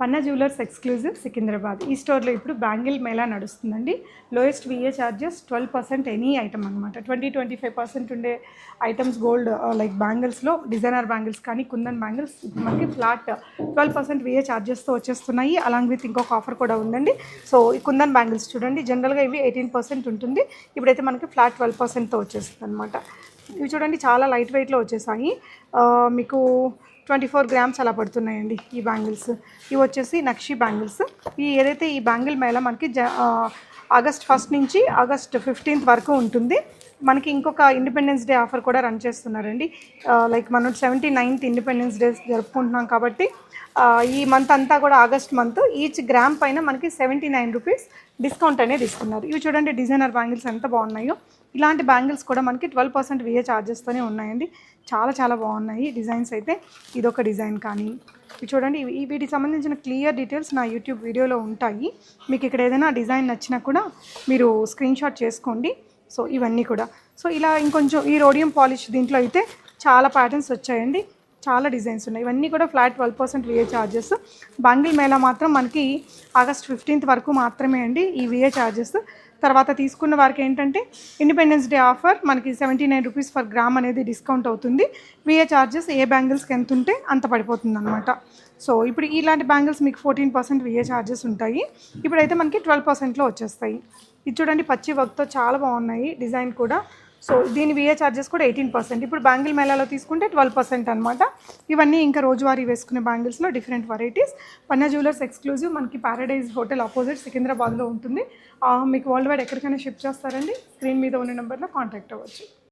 పన్నా jewellers exclusive Secunderabad ఈ స్టోర్లో ఇప్పుడు బ్యాంగిల్ మేళా నడుస్తుందండి. Lowest V A charges twelve percent any item అనమాట ట్వంటీ ట్వంటీ ఫైవ్ పర్సెంట్ ఉండే ఐటమ్స్ గోల్డ్ లైక్ బ్యాంగిల్స్లో డిజైనర్ బ్యాంగిల్స్ కానీ కుందన్ బ్యాంగిల్స్ మనకి flat twelve percent V A చార్జెస్తో వచ్చేస్తున్నాయి. అలాంగ్ విత్ ఇంకొక ఆఫర్ కూడా ఉందండి. సో ఈ కుందన్ బ్యాంగిల్స్ చూడండి. జనరల్గా ఇవి ఎయిటీన్ పర్సెంట్ ఉంటుంది. ఇప్పుడైతే మనకి ఫ్లాట్ ట్వెల్వ్ పర్సెంట్తో వచ్చేస్తుంది అనమాట ఇవి చూడండి చాలా లైట్ వెయిట్లో వచ్చేసాయి. Uh, మీకు ట్వంటీ ఫోర్ గ్రామ్స్ అలా పడుతున్నాయండి ఈ బ్యాంగిల్స్. ఇవి వచ్చేసి నక్షి బ్యాంగిల్స్. ఈ ఏదైతే ఈ బ్యాంగిల్ మేళ మనకి జ ఆగస్ట్ ఫస్ట్ నుంచి ఆగస్ట్ ఫిఫ్టీన్త్ వరకు ఉంటుంది. మనకి ఇంకొక ఇండిపెండెన్స్ డే ఆఫర్ కూడా రన్ చేస్తున్నారండి. లైక్ మనం సెవెంటీ నైన్త్ ఇండిపెండెన్స్ డే జరుపుకుంటున్నాం కాబట్టి ఈ మంత్ అంతా కూడా ఆగస్ట్ మంత్ ఈచ్ గ్రామ్ పైన మనకి సెవెంటీ నైన్ రూపీస్ డిస్కౌంట్ అనేది ఇస్తున్నారు. ఇవి చూడండి డిజైనర్ బ్యాంగిల్స్ ఎంత బాగున్నాయో. ఇలాంటి బ్యాంగిల్స్ కూడా మనకి ట్వెల్వ్ పర్సెంట్ విఏ ఛార్జెస్తోనే ఉన్నాయండి. చాలా చాలా బాగున్నాయి డిజైన్స్ అయితే. ఇదొక డిజైన్ కానీ ఇవి చూడండి ఇవి- వీటికి సంబంధించిన క్లియర్ డీటెయిల్స్ నా యూట్యూబ్ వీడియోలో ఉంటాయి. మీకు ఇక్కడ ఏదైనా డిజైన్ నచ్చినా కూడా మీరు స్క్రీన్షాట్ చేసుకోండి. సో ఇవన్నీ కూడా. సో ఇలా ఇంకొంచెం ఈ రోడియం పాలిష్ దీంట్లో అయితే చాలా ప్యాటర్న్స్ వచ్చాయండి. చాలా డిజైన్స్ ఉన్నాయి. ఇవన్నీ కూడా flat twelve percent V A charges bangle mela మాత్రం మనకి ఆగస్ట్ ఫిఫ్టీన్త్ వరకు మాత్రమే అండి ఈ విఏ ఛార్జెస్ తర్వాత తీసుకున్న వారికి ఏంటంటే ఇండిపెండెన్స్ డే ఆఫర్ మనకి seventy nine rupees for gram అనేది డిస్కౌంట్ అవుతుంది. విఏ ఛార్జెస్ ఏ బ్యాంగిల్స్కి ఎంత ఉంటే అంత పడిపోతుంది అనమాట సో ఇప్పుడు ఇలాంటి బ్యాంగిల్స్ మీకు ఫోర్టీన్ పర్సెంట్ విఏ ఛార్జెస్ ఉంటాయి. ఇప్పుడైతే మనకి ట్వెల్వ్ పర్సెంట్లో వచ్చేస్తాయి. ఇది చూడండి పచ్చి వర్క్తో చాలా బాగున్నాయి. డిజైన్ కూడా సో దీని విఏ ఛార్జెస్ కూడా ఎయిటీన్ పర్సెంట్ ఇప్పుడు బ్యాంగిల్ మేళాలో తీసుకుంటే ట్వెల్వ్ పర్సెంట్ అనమాట ఇవన్నీ ఇంకా రోజువారీ వేసుకునే బ్యాంగిల్స్లో different varieties Panna jewellers exclusive మనకి పారడైజ్ హోటల్ ఆపోజిట్ సికింద్రాబాద్లో ఉంటుంది. మీకు వరల్డ్ వైడ్ ఎక్కడికైనా షిప్ చేస్తారండి స్క్రీన్ మీద ఉన్న నెంబర్లో కాంటాక్ట్ అవ్వచ్చు.